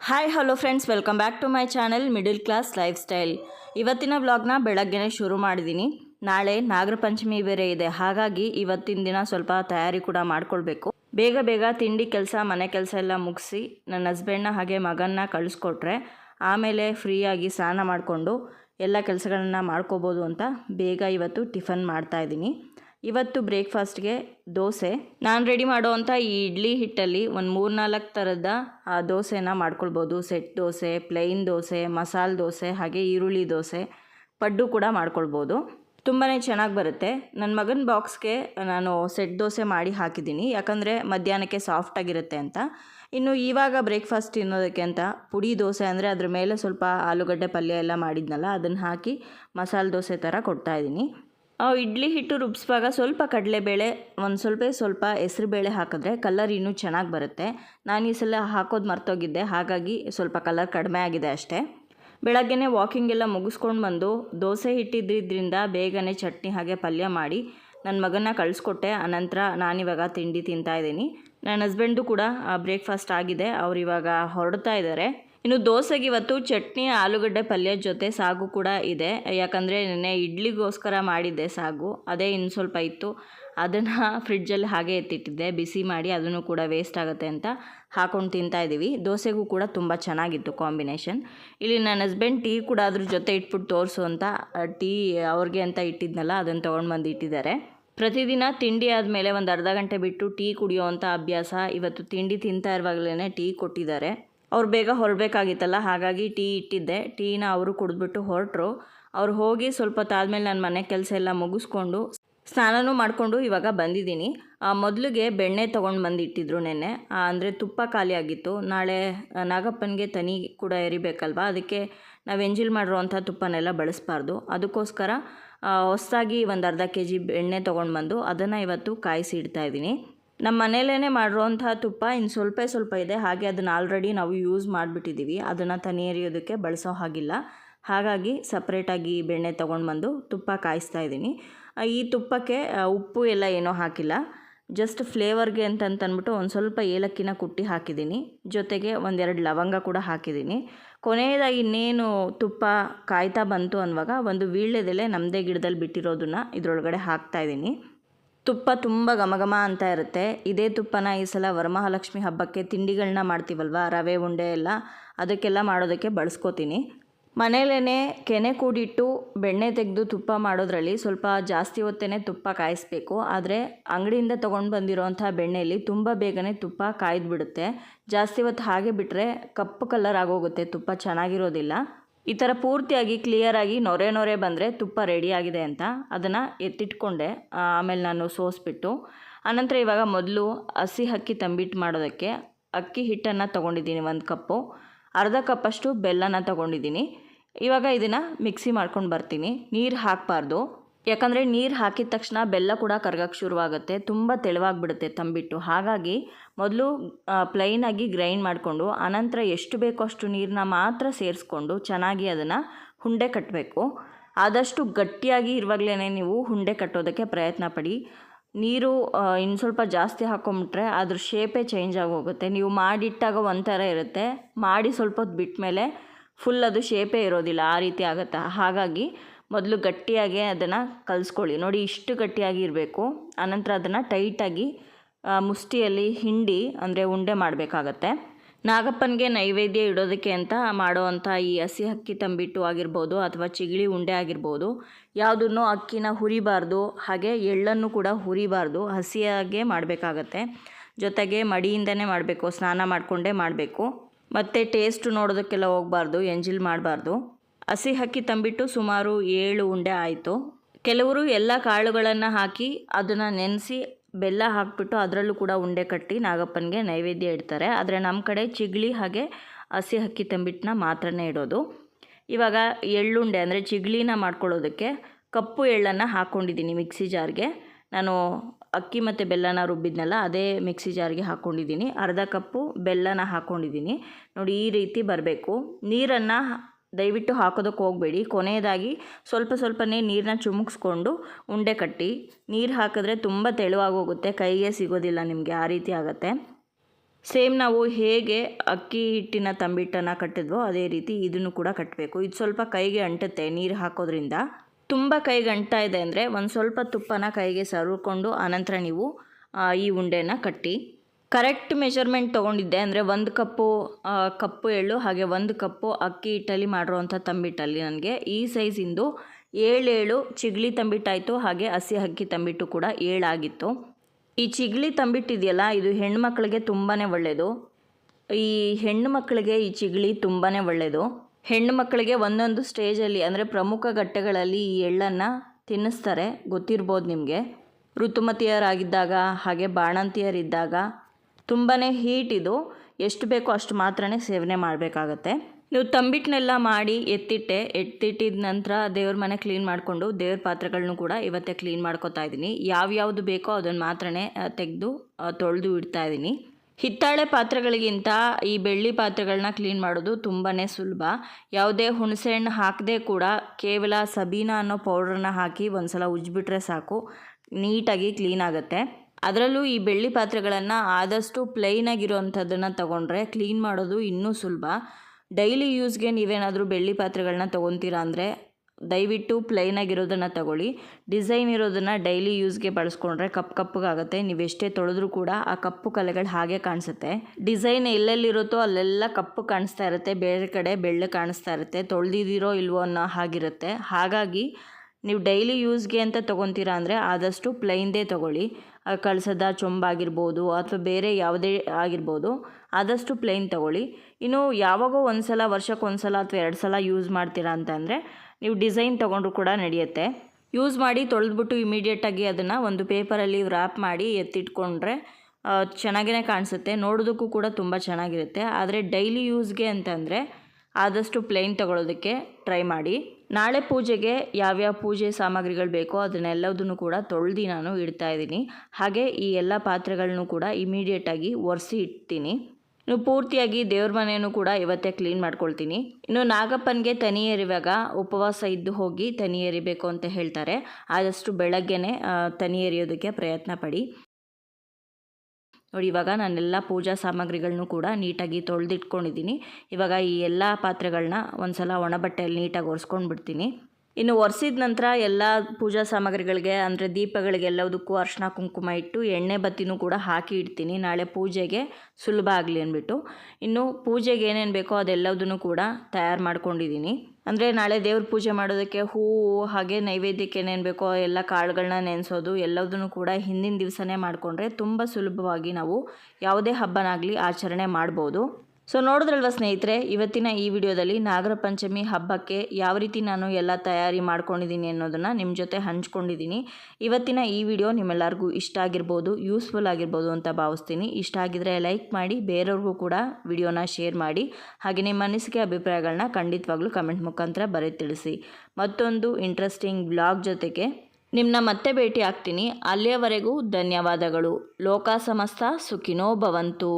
Hi hello friends welcome back to my channel middle class lifestyle ಇವತ್ತಿನ ವ್ಲಾಗ್ನ ಬೆಳಗ್ಗೆನೇ ಶುರು ಮಾಡಿದ್ದೀನಿ ನಾಳೆ ನಾಗರ ಪಂಚಮಿ ಬೇರೆ ಇದೆ. ಹಾಗಾಗಿ ಇವತ್ತಿನ ದಿನ ಸ್ವಲ್ಪ ತಯಾರಿ ಕೂಡ ಮಾಡ್ಕೊಳ್ಬೇಕು. ಬೇಗ ಬೇಗ ತಿಂಡಿ ಕೆಲಸ, ಮನೆ ಕೆಲಸ ಎಲ್ಲ ಮುಗಿಸಿ ನನ್ನ ಹಸ್ಬೆಂಡ್ನ ಹಾಗೆ ಮಗನ್ನ ಕಳಿಸ್ಕೊಟ್ರೆ ಆಮೇಲೆ ಫ್ರೀಯಾಗಿ ಸ್ನಾನ ಮಾಡಿಕೊಂಡು ಎಲ್ಲ ಕೆಲಸಗಳನ್ನ ಮಾಡ್ಕೋಬೋದು ಅಂತ ಬೇಗ ಇವತ್ತು ಟಿಫನ್ ಮಾಡ್ತಾಯಿದ್ದೀನಿ ಇವತ್ತು ಬ್ರೇಕ್ಫಾಸ್ಟ್ಗೆ ದೋಸೆ. ನಾನು ರೆಡಿ ಮಾಡೋವಂಥ ಈ ಇಡ್ಲಿ ಹಿಟ್ಟಲ್ಲಿ ಒಂದು ಮೂರು ನಾಲ್ಕು ಥರದ ದೋಸೆನ ಮಾಡ್ಕೊಳ್ಬೋದು. ಸೆಟ್ ದೋಸೆ ಪ್ಲೈನ್ ದೋಸೆ, ಮಸಾಲೆ ದೋಸೆ, ಹಾಗೆ ಈರುಳ್ಳಿ ದೋಸೆ, ಪಡ್ಡು ಕೂಡ ಮಾಡ್ಕೊಳ್ಬೋದು. ತುಂಬಾ ಚೆನ್ನಾಗಿ ಬರುತ್ತೆ. ನನ್ನ ಮಗನ ಬಾಕ್ಸ್ಗೆ ನಾನು ಸೆಟ್ ದೋಸೆ ಮಾಡಿ ಹಾಕಿದ್ದೀನಿ. ಯಾಕಂದರೆ ಮಧ್ಯಾಹ್ನಕ್ಕೆ ಸಾಫ್ಟಾಗಿರುತ್ತೆ ಅಂತ. ಇನ್ನು ಇವಾಗ ಬ್ರೇಕ್ಫಾಸ್ಟ್ ತಿನ್ನೋದಕ್ಕೆ ಅಂತ ಪುಡಿ ದೋಸೆ ಅಂದರೆ ಅದ್ರ ಮೇಲೆ ಸ್ವಲ್ಪ ಆಲೂಗಡ್ಡೆ ಪಲ್ಯ ಎಲ್ಲ ಮಾಡಿದ್ನಲ್ಲ, ಅದನ್ನು ಹಾಕಿ ಮಸಾಲೆ ದೋಸೆ ಥರ ಕೊಡ್ತಾಯಿದ್ದೀನಿ ಇಡ್ಲಿ ಹಿಟ್ಟು ರುಬ್ಸುವಾಗ ಸ್ವಲ್ಪ ಕಡಲೆಬೇಳೆ, ಒಂದು ಸ್ವಲ್ಪ ಸ್ವಲ್ಪ ಹೆಸರುಬೇಳೆ ಹಾಕಿದ್ರೆ ಕಲರ್ ಇನ್ನೂ ಚೆನ್ನಾಗಿ ಬರುತ್ತೆ. ನಾನು ಈ ಸಲ ಹಾಕೋದು ಮರ್ತೋಗಿದ್ದೆ, ಹಾಗಾಗಿ ಸ್ವಲ್ಪ ಕಲರ್ ಕಡಿಮೆ ಆಗಿದೆ ಅಷ್ಟೇ. ಬೆಳಗ್ಗೆನೇ ವಾಕಿಂಗ್ ಎಲ್ಲ ಮುಗಿಸ್ಕೊಂಡು ಬಂದು ದೋಸೆ ಹಿಟ್ಟಿದ್ರಿಂದ ಬೇಗನೆ ಚಟ್ನಿ ಹಾಗೆ ಪಲ್ಯ ಮಾಡಿ ನನ್ನ ಮಗನ ಕಳಿಸ್ಕೊಟ್ಟೆ. ಅನಂತರ ನಾನಿವಾಗ ತಿಂಡಿ ತಿಂತಾ ಇದ್ದೀನಿ. ನನ್ನ ಹಸ್ಬೆಂಡು ಕೂಡ ಬ್ರೇಕ್ಫಾಸ್ಟ್ ಆಗಿದೆ. ಅವ್ರು ಇವಾಗ ಹೊರಡ್ತಾ ಇದ್ದಾರೆ ಇನ್ನು ದೋಸೆಗೆ ಇವತ್ತು ಚಟ್ನಿ, ಆಲೂಗಡ್ಡೆ ಪಲ್ಯದ ಜೊತೆ ಸಾಗು ಕೂಡ ಇದೆ. ಯಾಕಂದರೆ ನೆನ್ನೆ ಇಡ್ಲಿಗೋಸ್ಕರ ಮಾಡಿದ್ದೆ ಸಾಗು. ಅದೇ ಇನ್ನು ಸ್ವಲ್ಪ ಇತ್ತು. ಅದನ್ನು ಫ್ರಿಡ್ಜಲ್ಲಿ ಹಾಗೆ ಎತ್ತಿಟ್ಟಿದ್ದೆ. ಬಿಸಿ ಮಾಡಿ ಅದನ್ನು ಕೂಡ ವೇಸ್ಟ್ ಆಗುತ್ತೆ ಅಂತ ಹಾಕೊಂಡು ತಿಂತಾ ಇದ್ದೀವಿ ದೋಸೆಗೂ ಕೂಡ ತುಂಬ ಚೆನ್ನಾಗಿತ್ತು ಕಾಂಬಿನೇಷನ್ ಇಲ್ಲಿ ನನ್ನ ಹಸ್ಬೆಂಡ್ ಟೀ ಕೂಡ ಅದ್ರ ಜೊತೆ ಇಟ್ಬಿಟ್ಟು ತೋರಿಸು ಅಂತ ಟೀ ಅವ್ರಿಗೆ ಅಂತ ಇಟ್ಟಿದ್ನಲ್ಲ, ಅದನ್ನು ತೊಗೊಂಡು ಬಂದು ಇಟ್ಟಿದ್ದಾರೆ. ಪ್ರತಿದಿನ ತಿಂಡಿ ಆದಮೇಲೆ ಒಂದು ಅರ್ಧ ಗಂಟೆ ಬಿಟ್ಟು ಟೀ ಕುಡಿಯೋವಂಥ ಅಭ್ಯಾಸ ಇವತ್ತು ತಿಂಡಿ ತಿಂತಾ ಇರುವಾಗಲೇ ಟೀ ಕೊಟ್ಟಿದ್ದಾರೆ. ಅವ್ರು ಬೇಗ ಹೊರಬೇಕಾಗಿತ್ತಲ್ಲ, ಹಾಗಾಗಿ ಟೀ ಇಟ್ಟಿದ್ದೆ. ಟೀನ ಅವರು ಕುಡಿದ್ಬಿಟ್ಟು ಹೊರಟರು. ಅವ್ರು ಹೋಗಿ ಸ್ವಲ್ಪ ಹೊತ್ತಾದ್ಮೇಲೆ ನಾನು ಮನೆ ಕೆಲಸ ಎಲ್ಲ ಮುಗಿಸ್ಕೊಂಡು ಸ್ನಾನನೂ ಮಾಡಿಕೊಂಡು ಇವಾಗ ಬಂದಿದ್ದೀನಿ. ಮೊದಲಿಗೆ ಬೆಣ್ಣೆ ತೊಗೊಂಡು ಬಂದು ಇಟ್ಟಿದ್ರು ನೆನ್ನೆ ಅಂದರೆ ತುಪ್ಪ ಖಾಲಿ ಆಗಿತ್ತು. ನಾಳೆ ನಾಗಪ್ಪನಿಗೆ ತನಿ ಕೂಡ ಎರಿಬೇಕಲ್ವಾ? ಅದಕ್ಕೆ ನಾವು ಎಂಜಿಲ್ ಮಾಡಿರೋವಂಥ ತುಪ್ಪನೆಲ್ಲ ಬಳಸಬಾರ್ದು. ಅದಕ್ಕೋಸ್ಕರ ಹೊಸದಾಗಿ ಒಂದು ಅರ್ಧ ಕೆ ಜಿ ಬೆಣ್ಣೆ ತೊಗೊಂಡು ಬಂದು ಅದನ್ನು ಇವತ್ತು ಕಾಯಿಸಿ ಇಡ್ತಾ ಇದ್ದೀನಿ. ನಮ್ಮ ಮನೇಲೇ ಮಾಡಿರೋಂಥ ತುಪ್ಪ ಇನ್ನು ಸ್ವಲ್ಪ ಸ್ವಲ್ಪ ಇದೆ. ಹಾಗೆ ಅದನ್ನು ಆಲ್ರೆಡಿ ನಾವು ಯೂಸ್ ಮಾಡಿಬಿಟ್ಟಿದ್ದೀವಿ ಅದನ್ನು ತನಿ ಎರಿಯೋದಕ್ಕೆ ಬಳಸೋ ಹಾಗಿಲ್ಲ. ಹಾಗಾಗಿ ಸಪ್ರೇಟಾಗಿ ಬೆಣ್ಣೆ ತೊಗೊಂಡು ಬಂದು ತುಪ್ಪ ಕಾಯಿಸ್ತಾ ಇದ್ದೀನಿ. ಈ ತುಪ್ಪಕ್ಕೆ ಉಪ್ಪು ಎಲ್ಲ ಏನೂ ಹಾಕಿಲ್ಲ. ಜಸ್ಟ್ ಫ್ಲೇವರ್ಗೆ ಅಂತ ಅಂದ್ಬಿಟ್ಟು ಒಂದು ಸ್ವಲ್ಪ ಏಲಕ್ಕಿನ ಕುಟ್ಟಿ ಹಾಕಿದ್ದೀನಿ. ಜೊತೆಗೆ ಒಂದೆರಡು ಲವಂಗ ಕೂಡ ಹಾಕಿದ್ದೀನಿ. ಕೊನೆಯದಾಗಿ ಇನ್ನೇನು ತುಪ್ಪ ಕಾಯ್ತಾ ಬಂತು ಅನ್ನುವಾಗ ಒಂದು ವೀಳ್ಯದೆಲೆ ನಮ್ಮದೇ ಗಿಡದಲ್ಲಿ ಬಿಟ್ಟಿರೋದನ್ನ ಇದರೊಳಗಡೆ ಹಾಕ್ತಾ ಇದ್ದೀನಿ. ತುಪ್ಪ ತುಂಬ ಘಮಘಮ ಅಂತ ಇರುತ್ತೆ. ಇದೇ ತುಪ್ಪನ ಈ ಸಲ ವರಮಹಾಲಕ್ಷ್ಮಿ ಹಬ್ಬಕ್ಕೆ ತಿಂಡಿಗಳನ್ನ ಮಾಡ್ತೀವಲ್ವ? ರವೆ, ಉಂಡೆ ಎಲ್ಲ ಅದಕ್ಕೆಲ್ಲ ಮಾಡೋದಕ್ಕೆ ಬಳಸ್ಕೋತೀನಿ. ಮನೇಲೇ ಕೆನೆ ಕೂಡಿಟ್ಟು ಬೆಣ್ಣೆ ತೆಗೆದು ತುಪ್ಪ ಮಾಡೋದ್ರಲ್ಲಿ ಸ್ವಲ್ಪ ಜಾಸ್ತಿ ಹೊತ್ತೇ ತುಪ್ಪ ಕಾಯಿಸ್ಬೇಕು. ಆದರೆ ಅಂಗಡಿಯಿಂದ ತೊಗೊಂಡು ಬಂದಿರೋವಂಥ ಬೆಣ್ಣೆಯಲ್ಲಿ ತುಂಬ ಬೇಗನೆ ತುಪ್ಪ ಕಾಯ್ದುಬಿಡುತ್ತೆ. ಜಾಸ್ತಿ ಹೊತ್ತು ಹಾಗೆ ಬಿಟ್ಟರೆ ಕಪ್ಪು ಕಲರ್ ಆಗೋಗುತ್ತೆ, ತುಪ್ಪ ಚೆನ್ನಾಗಿರೋದಿಲ್ಲ. ಈ ಥರ ಪೂರ್ತಿಯಾಗಿ ಕ್ಲಿಯರಾಗಿ ನೊರೆ ನೊರೆ ಬಂದರೆ ತುಪ್ಪ ರೆಡಿಯಾಗಿದೆ ಅಂತ ಅದನ್ನು ಎತ್ತಿಟ್ಕೊಂಡೆ. ಆಮೇಲೆ ನಾನು ಸೋಸ್ಬಿಟ್ಟು. ಆನಂತರ ಇವಾಗ ಮೊದಲು ಹಸಿ ಅಕ್ಕಿ ತಂಬಿಟ್ಟು ಮಾಡೋದಕ್ಕೆ ಅಕ್ಕಿ ಹಿಟ್ಟನ್ನು ತೊಗೊಂಡಿದ್ದೀನಿ ಒಂದು ಕಪ್ಪು. ಅರ್ಧ ಕಪ್ಪಷ್ಟು ಬೆಲ್ಲನ ತಗೊಂಡಿದ್ದೀನಿ. ಇವಾಗ ಇದನ್ನು ಮಿಕ್ಸಿ ಮಾಡ್ಕೊಂಡು ಬರ್ತೀನಿ. ನೀರು ಹಾಕಬಾರ್ದು. ಯಾಕಂದರೆ ನೀರು ಹಾಕಿದ ತಕ್ಷಣ ಬೆಲ್ಲ ಕೂಡ ಕರ್ಗಕ್ಕೆ ಶುರುವಾಗುತ್ತೆ. ತುಂಬ ತೆಳುವಾಗಿಬಿಡುತ್ತೆ ತಂಬಿಟ್ಟು. ಹಾಗಾಗಿ ಮೊದಲು ಪ್ಲೈನಾಗಿ ಗ್ರೈಂಡ್ ಮಾಡಿಕೊಂಡು, ಆನಂತರ ಎಷ್ಟು ಬೇಕೋ ಅಷ್ಟು ನೀರನ್ನ ಮಾತ್ರ ಸೇರಿಸ್ಕೊಂಡು ಚೆನ್ನಾಗಿ ಅದನ್ನು ಹುಂಡೆ ಕಟ್ಟಬೇಕು ಆದಷ್ಟು ಗಟ್ಟಿಯಾಗಿ ಇರುವಾಗಲೇ ನೀವು ಹುಂಡೆ ಕಟ್ಟೋದಕ್ಕೆ ಪ್ರಯತ್ನ ಪಡಿ. ನೀರು ಇನ್ನು ಸ್ವಲ್ಪ ಜಾಸ್ತಿ ಹಾಕೊಂಬಿಟ್ರೆ ಅದ್ರ ಶೇಪೇ ಚೇಂಜ್ ಆಗೋಗುತ್ತೆ. ನೀವು ಮಾಡಿಟ್ಟಾಗ ಒಂಥರ ಇರುತ್ತೆ. ಮಾಡಿ ಸ್ವಲ್ಪ ಹೊತ್ತು ಬಿಟ್ಟ ಫುಲ್ ಅದು ಶೇಪೇ ಇರೋದಿಲ್ಲ. ಆ ರೀತಿ ಆಗುತ್ತೆ. ಹಾಗಾಗಿ ಮೊದಲು ಗಟ್ಟಿಯಾಗಿ ಅದನ್ನು ಕಲಿಸ್ಕೊಳ್ಳಿ. ನೋಡಿ, ಇಷ್ಟು ಗಟ್ಟಿಯಾಗಿ ಇರಬೇಕು. ಆನಂತರ ಅದನ್ನು ಟೈಟಾಗಿ ಮುಷ್ಟಿಯಲ್ಲಿ ಹಿಂಡಿ ಅಂದರೆ ಉಂಡೆ ಮಾಡಬೇಕಾಗತ್ತೆ. ನಾಗಪ್ಪನಿಗೆ ನೈವೇದ್ಯ ಇಡೋದಕ್ಕೆ ಅಂತ ಮಾಡೋವಂಥ ಈ ಹಸಿ ಅಕ್ಕಿ ತಂಬಿಟ್ಟು ಆಗಿರ್ಬೋದು ಅಥವಾ ಚಿಗಳಿ ಉಂಡೆ ಆಗಿರ್ಬೋದು, ಯಾವುದನ್ನು ಅಕ್ಕಿನ ಹುರಿಬಾರ್ದು, ಹಾಗೆ ಎಳ್ಳನ್ನು ಕೂಡ ಹುರಿಬಾರ್ದು, ಹಸಿಯಾಗೆ ಮಾಡಬೇಕಾಗತ್ತೆ. ಜೊತೆಗೆ ಮಡಿಯಿಂದನೇ ಮಾಡಬೇಕು, ಸ್ನಾನ ಮಾಡಿಕೊಂಡೇ ಮಾಡಬೇಕು. ಮತ್ತು ಟೇಸ್ಟ್ ನೋಡೋದಕ್ಕೆಲ್ಲ ಹೋಗಬಾರ್ದು, ಎಂಜಿಲ್ ಮಾಡಬಾರ್ದು. ಹಸಿ ಅಕ್ಕಿ ತಂಬಿಟ್ಟು ಸುಮಾರು ಏಳು ಉಂಡೆ ಆಯಿತು. ಕೆಲವರು ಎಲ್ಲ ಕಾಳುಗಳನ್ನು ಹಾಕಿ ಅದನ್ನು ನೆನೆಸಿ ಬೆಲ್ಲ ಹಾಕಿಬಿಟ್ಟು ಅದರಲ್ಲೂ ಕೂಡ ಉಂಡೆ ಕಟ್ಟಿ ನಾಗಪ್ಪನಿಗೆ ನೈವೇದ್ಯ ಇಡ್ತಾರೆ. ಆದರೆ ನಮ್ಮ ಕಡೆ ಚಿಗಳಿ ಹಾಗೆ ಹಸಿ ಹಕ್ಕಿ ತಂಬಿಟ್ಟನ್ನ ಮಾತ್ರನೇ ಇಡೋದು. ಇವಾಗ ಎಳ್ಳುಂಡೆ ಅಂದರೆ ಚಿಗ್ಲಿನ ಮಾಡ್ಕೊಳ್ಳೋದಕ್ಕೆ ಕಪ್ಪು ಎಳ್ಳನ್ನು ಹಾಕ್ಕೊಂಡಿದ್ದೀನಿ ಮಿಕ್ಸಿ ಜಾರ್ಗೆ. ನಾನು ಅಕ್ಕಿ ಮತ್ತು ಬೆಲ್ಲನ ರುಬ್ಬಿದ್ನಲ್ಲ, ಅದೇ ಮಿಕ್ಸಿ ಜಾರ್ಗೆ ಹಾಕ್ಕೊಂಡಿದ್ದೀನಿ. ಅರ್ಧ ಕಪ್ಪು ಬೆಲ್ಲನ ಹಾಕ್ಕೊಂಡಿದ್ದೀನಿ. ನೋಡಿ ಈ ರೀತಿ ಬರಬೇಕು. ನೀರನ್ನು ದಯವಿಟ್ಟು ಹಾಕೋದಕ್ಕೆ ಹೋಗಬೇಡಿ. ಕೊನೆಯದಾಗಿ ಸ್ವಲ್ಪ ಸ್ವಲ್ಪನೇ ನೀರನ್ನ ಚುಮುಕ್ಸ್ಕೊಂಡು ಉಂಡೆ ಕಟ್ಟಿ. ನೀರು ಹಾಕಿದ್ರೆ ತುಂಬ ತೆಳುವಾಗಿ ಹೋಗುತ್ತೆ ಕೈಗೆ ಸಿಗೋದಿಲ್ಲ ನಿಮಗೆ, ಆ ರೀತಿ ಆಗುತ್ತೆ. ಸೇಮ್ ನಾವು ಹೇಗೆ ಅಕ್ಕಿ ಹಿಟ್ಟಿನ ತಂಬಿಟ್ಟನ್ನು ಕಟ್ಟಿದ್ವೋ ಅದೇ ರೀತಿ ಇದನ್ನು ಕೂಡ ಕಟ್ಟಬೇಕು ಇದು ಸ್ವಲ್ಪ ಕೈಗೆ ಅಂಟುತ್ತೆ ನೀರು ಹಾಕೋದ್ರಿಂದ. ತುಂಬ ಕೈಗೆ ಅಂಟ್ತಾ ಇದೆ ಅಂದರೆ ಒಂದು ಸ್ವಲ್ಪ ತುಪ್ಪನ ಕೈಗೆ ಸವರ್ಕೊಂಡು ಆನಂತರ ನೀವು ಈ ಉಂಡೆನ ಕಟ್ಟಿ. ಕರೆಕ್ಟ್ ಮೆಷರ್ಮೆಂಟ್ ತೊಗೊಂಡಿದ್ದೆ ಅಂದರೆ ಒಂದು ಕಪ್ಪು ಕಪ್ಪು ಎಳ್ಳು ಹಾಗೆ ಒಂದು ಕಪ್ಪು ಅಕ್ಕಿ ಹಿಟ್ಟಲ್ಲಿ ಮಾಡಿರೋವಂಥ ತಂಬಿಟ್ಟಲ್ಲಿ ನನಗೆ. ಈ ಸೈಜಿಂದು ಏಳೇಳು ಚಿಗ್ಲಿ ತಂಬಿಟ್ಟಾಯಿತು, ಹಾಗೆ ಹಸಿ ಅಕ್ಕಿ ತಂಬಿಟ್ಟು ಕೂಡ ಏಳಾಗಿತ್ತು ಈ ಚಿಗ್ಲಿ ತಂಬಿಟ್ಟಿದೆಯಲ್ಲ ಇದು ಹೆಣ್ಮಕ್ಳಿಗೆ ತುಂಬಾ ಒಳ್ಳೆಯದು ಈ ಹೆಣ್ಣು ಮಕ್ಕಳಿಗೆ ಈ ಚಿಗಳಿ ತುಂಬಾ ಒಳ್ಳೆಯದು ಹೆಣ್ಣು ಮಕ್ಕಳಿಗೆ ಒಂದೊಂದು ಸ್ಟೇಜಲ್ಲಿ ಅಂದರೆ ಪ್ರಮುಖ ಘಟ್ಟಗಳಲ್ಲಿ ಈ ಎಳ್ಳನ್ನು ತಿನ್ನಿಸ್ತಾರೆ, ಗೊತ್ತಿರ್ಬೋದು ನಿಮಗೆ. ಋತುಮತಿಯರಾಗಿದ್ದಾಗ, ಹಾಗೆ ಬಾಣಂತಿಯರಿದ್ದಾಗ ತುಂಬಾ ಹೀಟ್ ಇದು. ಎಷ್ಟು ಬೇಕೋ ಅಷ್ಟು ಮಾತ್ರನೇ ಸೇವನೆ ಮಾಡಬೇಕಾಗತ್ತೆ. ನೀವು ತಂಬಿಟ್ಟನ್ನೆಲ್ಲ ಮಾಡಿ ಎತ್ತಿಟ್ಟೆ, ಎತ್ತಿಟ್ಟಿದ ನಂತರ ದೇವ್ರ ಮನೆ ಕ್ಲೀನ್ ಮಾಡಿಕೊಂಡು ದೇವ್ರ ಪಾತ್ರೆಗಳನ್ನೂ ಕೂಡ ಇವತ್ತೇ ಕ್ಲೀನ್ ಮಾಡ್ಕೋತಾ ಇದ್ದೀನಿ. ಯಾವ್ಯಾವುದು ಬೇಕೋ ಅದನ್ನು ಮಾತ್ರನೇ ತೆಗೆದು ತೊಳೆದು ಇಡ್ತಾ ಇದ್ದೀನಿ. ಹಿತ್ತಾಳೆ ಪಾತ್ರೆಗಳಿಗಿಂತ ಈ ಬೆಳ್ಳಿ ಪಾತ್ರೆಗಳನ್ನ ಕ್ಲೀನ್ ಮಾಡೋದು ತುಂಬಾ ಸುಲಭ. ಯಾವುದೇ ಹುಣಸೆ ಹಣ್ಣು ಹಾಕದೆ ಕೂಡ ಕೇವಲ ಸಬೀನಾ ಅನ್ನೋ ಪೌಡ್ರನ್ನ ಹಾಕಿ ಒಂದು ಸಲ ಉಜ್ಜಿಬಿಟ್ರೆ ಸಾಕು. ನೀಟಾಗಿ ಕ್ಲೀನ್ ಆಗುತ್ತೆ. ಅದರಲ್ಲೂ ಈ ಬೆಳ್ಳಿ ಪಾತ್ರೆಗಳನ್ನು ಆದಷ್ಟು ಪ್ಲೈನಾಗಿರೋವಂಥದ್ದನ್ನು ತಗೊಂಡ್ರೆ ಕ್ಲೀನ್ ಮಾಡೋದು ಇನ್ನೂ ಸುಲಭ. ಡೈಲಿ ಯೂಸ್ಗೆ ನೀವೇನಾದರೂ ಬೆಳ್ಳಿ ಪಾತ್ರೆಗಳನ್ನ ತೊಗೊತೀರಾ ಅಂದರೆ ದಯವಿಟ್ಟು ಪ್ಲೈನಾಗಿರೋದನ್ನು ತಗೊಳ್ಳಿ. ಡಿಸೈನ್ ಇರೋದನ್ನು ಡೈಲಿ ಯೂಸ್ಗೆ ಬಳಸ್ಕೊಂಡ್ರೆ ಕಪ್ಪು ಕಪ್ಪಗಾಗುತ್ತೆ ನೀವು ಎಷ್ಟೇ ತೊಳೆದ್ರೂ ಕೂಡ ಆ ಕಪ್ಪು ಕಲೆಗಳು ಹಾಗೆ ಕಾಣಿಸುತ್ತೆ. ಡಿಸೈನ್ ಎಲ್ಲೆಲ್ಲಿರುತ್ತೋ ಅಲ್ಲೆಲ್ಲ ಕಪ್ಪು ಕಾಣಿಸ್ತಾ ಇರುತ್ತೆ. ಬೇರೆ ಕಡೆ ಬೆಳ್ಳೆ ಕಾಣಿಸ್ತಾ ಇರುತ್ತೆ. ತೊಳೆದಿದ್ದೀರೋ ಇಲ್ವೋ ಅನ್ನೋ ಹಾಗಿರುತ್ತೆ. ಹಾಗಾಗಿ ನೀವು ಡೈಲಿ ಯೂಸ್ಗೆ ಅಂತ ತೊಗೊತೀರಾ ಅಂದರೆ ಆದಷ್ಟು ಪ್ಲೈನ್ದೇ ತೊಗೊಳ್ಳಿ. ಕಳಸದ, ಚೊಂಬಾಗಿರ್ಬೋದು ಅಥವಾ ಬೇರೆ ಯಾವುದೇ ಆಗಿರ್ಬೋದು, ಆದಷ್ಟು ಪ್ಲೇನ್ ತಗೊಳ್ಳಿ. ಇನ್ನು ಯಾವಾಗೋ ಒಂದು ಸಲ ವರ್ಷಕ್ಕೆ ಒಂದು ಸಲ ಅಥವಾ ಎರಡು ಸಲ ಯೂಸ್ ಮಾಡ್ತೀರಾ ಅಂತಂದರೆ, ನೀವು ಡಿಸೈನ್ ತೊಗೊಂಡ್ರು ಕೂಡ ನಡೆಯುತ್ತೆ. ಯೂಸ್ ಮಾಡಿ ತೊಳೆದ್ಬಿಟ್ಟು ಇಮಿಡಿಯೇಟಾಗಿ ಅದನ್ನು ಒಂದು ಪೇಪರಲ್ಲಿ ರ್ಯಾಪ್ ಮಾಡಿ ಎತ್ತಿಟ್ಕೊಂಡ್ರೆ ಚೆನ್ನಾಗೇ ಕಾಣಿಸುತ್ತೆ. ನೋಡೋದಕ್ಕೂ ಕೂಡ ತುಂಬ ಚೆನ್ನಾಗಿರುತ್ತೆ. ಆದರೆ ಡೈಲಿ ಯೂಸ್ಗೆ ಅಂತಂದರೆ ಆದಷ್ಟು ಪ್ಲೇನ್ ತಗೊಳ್ಳೋದಕ್ಕೆ ಟ್ರೈ ಮಾಡಿ. ನಾಳೆ ಪೂಜೆಗೆ ಯಾವ್ಯಾವ ಪೂಜೆ ಸಾಮಗ್ರಿಗಳು ಬೇಕೋ ಅದನ್ನೆಲ್ಲದನ್ನು ಕೂಡ ತೊಳ್ದು ನಾನು ಇಡ್ತಾ ಇದ್ದೀನಿ. ಹಾಗೆ ಈ ಎಲ್ಲ ಪಾತ್ರೆಗಳನ್ನು ಕೂಡ ಇಮಿಡಿಯೇಟಾಗಿ ಒರೆಸಿ ಇಡ್ತೀನಿ. ಇನ್ನು ಪೂರ್ತಿಯಾಗಿ ದೇವ್ರ ಮನೆಯೂ ಕೂಡ ಇವತ್ತೇ ಕ್ಲೀನ್ ಮಾಡ್ಕೊಳ್ತೀನಿ. ಇನ್ನು ನಾಗಪ್ಪನಿಗೆ ತನಿ ಎರಿವಾಗ ಉಪವಾಸ ಇದ್ದು ಹೋಗಿ ತನಿ ಎರಿಬೇಕು ಅಂತ ಹೇಳ್ತಾರೆ. ಆದಷ್ಟು ಬೆಳಗ್ಗೆನೆ ತನಿ ಎರಿಯೋದಕ್ಕೆ ಪ್ರಯತ್ನ ಪಡಿ. ನೋಡಿ, ಇವಾಗ ನಾನೆಲ್ಲ ಪೂಜಾ ಸಾಮಗ್ರಿಗಳನ್ನೂ ಕೂಡ ನೀಟಾಗಿ ತೊಳೆದಿಟ್ಕೊಂಡಿದ್ದೀನಿ. ಇವಾಗ ಈ ಎಲ್ಲ ಪಾತ್ರೆಗಳನ್ನ ಒಂದು ಸಲ ಒಣ ಬಟ್ಟೆಯಲ್ಲಿ ನೀಟಾಗಿ ಒರೆಸ್ಕೊಂಡು ಬಿಡ್ತೀನಿ ಇನ್ನು ಒರೆಸಿದ ನಂತರ ಎಲ್ಲ ಪೂಜಾ ಸಾಮಗ್ರಿಗಳಿಗೆ, ಅಂದರೆ ದೀಪಗಳಿಗೆ ಎಲ್ಲದಕ್ಕೂ ಅರ್ಶಿನ ಕುಂಕುಮ ಇಟ್ಟು ಎಣ್ಣೆ ಬತ್ತಿನೂ ಕೂಡ ಹಾಕಿ ಇಡ್ತೀನಿ. ನಾಳೆ ಪೂಜೆಗೆ ಸುಲಭ ಆಗಲಿ ಅಂದ್ಬಿಟ್ಟು. ಇನ್ನು ಪೂಜೆಗೆ ಏನೇನು ಬೇಕೋ ಅದೆಲ್ಲದನ್ನು ಕೂಡ ತಯಾರು ಮಾಡ್ಕೊಂಡಿದ್ದೀನಿ. ಅಂದರೆ ನಾಳೆ ದೇವ್ರ ಪೂಜೆ ಮಾಡೋದಕ್ಕೆ ಹೂವು, ಹಾಗೆ ನೈವೇದ್ಯಕ್ಕೆ ಏನೇನು ಬೇಕೋ ಎಲ್ಲ ಕಾಳುಗಳನ್ನ ನೆನೆಸೋದು ಎಲ್ಲದನ್ನು ಕೂಡ ಹಿಂದಿನ ದಿವಸನೇ ಮಾಡಿಕೊಂಡ್ರೆ ತುಂಬ ಸುಲಭವಾಗಿ ನಾವು ಯಾವುದೇ ಹಬ್ಬನಾಗಲಿ ಆಚರಣೆ ಮಾಡ್ಬೋದು. ಸೊ ನೋಡಿದ್ರಲ್ವ ಸ್ನೇಹಿತರೆ, ಇವತ್ತಿನ ಈ ವಿಡಿಯೋದಲ್ಲಿ ನಾಗರ ಪಂಚಮಿ ಹಬ್ಬಕ್ಕೆ ಯಾವ ರೀತಿ ನಾನು ಎಲ್ಲ ತಯಾರಿ ಮಾಡ್ಕೊಂಡಿದ್ದೀನಿ ಅನ್ನೋದನ್ನು ನಿಮ್ಮ ಜೊತೆ ಹಂಚ್ಕೊಂಡಿದ್ದೀನಿ. ಇವತ್ತಿನ ಈ ವಿಡಿಯೋ ನಿಮ್ಮೆಲ್ಲರಿಗೂ ಇಷ್ಟ ಆಗಿರ್ಬೋದು ಯೂಸ್ಫುಲ್ ಆಗಿರ್ಬೋದು ಅಂತ ಭಾವಿಸ್ತೀನಿ. ಇಷ್ಟ ಆಗಿದ್ರೆ ಲೈಕ್ ಮಾಡಿ, ಬೇರೆಯವ್ರಿಗೂ ಕೂಡ ವಿಡಿಯೋನ ಶೇರ್ ಮಾಡಿ. ಹಾಗೆ ನಿಮ್ಮ ಮನಸ್ಸಿಗೆ ಅಭಿಪ್ರಾಯಗಳನ್ನ ಖಂಡಿತವಾಗ್ಲೂ ಕಮೆಂಟ್ ಮುಖಾಂತರ ಬರೆ ತಿಳಿಸಿ. ಮತ್ತೊಂದು ಇಂಟ್ರೆಸ್ಟಿಂಗ್ ಬ್ಲಾಗ್ ಜೊತೆಗೆ ನಿಮ್ಮನ್ನ ಮತ್ತೆ ಭೇಟಿ ಆಗ್ತೀನಿ. ಅಲ್ಲಿಯವರೆಗೂ ಧನ್ಯವಾದಗಳು. ಲೋಕ ಸಮಸ್ತ ಸುಖಿನೋ ಭವಂತು.